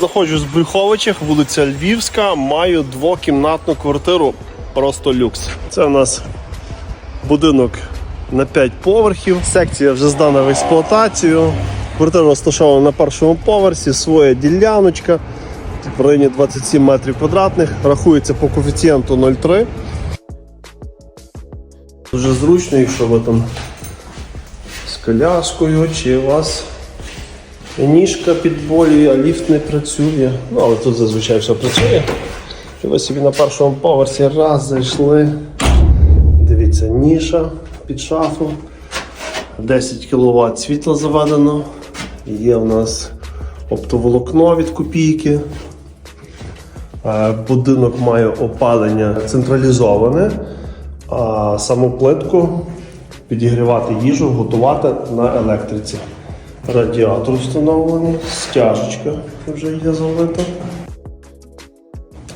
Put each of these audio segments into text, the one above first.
знаходжусь в Брюховичах, вулиця Львівська. Маю двокімнатну квартиру. Просто люкс. Це у нас будинок на 5 поверхів. Секція вже здана в експлуатацію. Квартира розташована на першому поверсі, своя діляночка в районі 27 метрів квадратних. Рахується по коефіцієнту 0,3. Дуже зручно, якщо ви там з коляскою, чи у вас ніжка підболює, а ліфт не працює. Ну, але тут зазвичай все працює. Що ви собі на першому поверсі раз зайшли. Дивіться, ніша під шафу. 10 кВт світла заведено. Є у нас оптоволокно від копійки. Е, Будинок має опалення централізоване, а саму плитку підігрівати їжу, готувати на електриці. Радіатор встановлений, стяжечка вже є залита.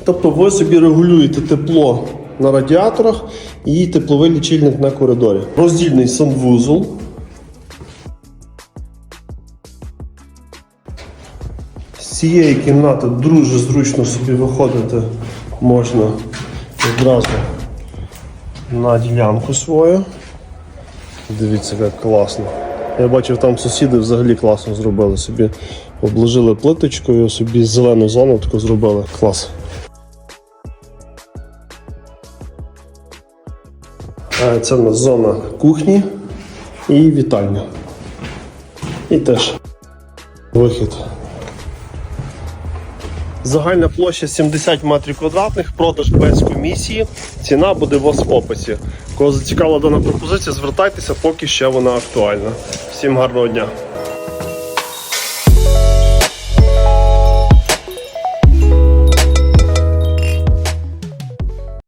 Тобто ви собі регулюєте тепло на радіаторах і тепловий лічильник на коридорі. Роздільний санвузол. З цієї кімнати дуже зручно собі виходити можна одразу на ділянку свою. Дивіться, як класно. Я бачив, там сусіди взагалі класно зробили собі. Обложили плиточкою, собі зелену зону таку зробили. Клас. Е, Це у нас зона кухні і вітальня. І теж вихід. Загальна площа 70 метрів квадратних, продаж без комісії. Ціна буде в описі. Кого зацікавила дана пропозиція, звертайтеся, поки ще вона актуальна. Всім гарного дня!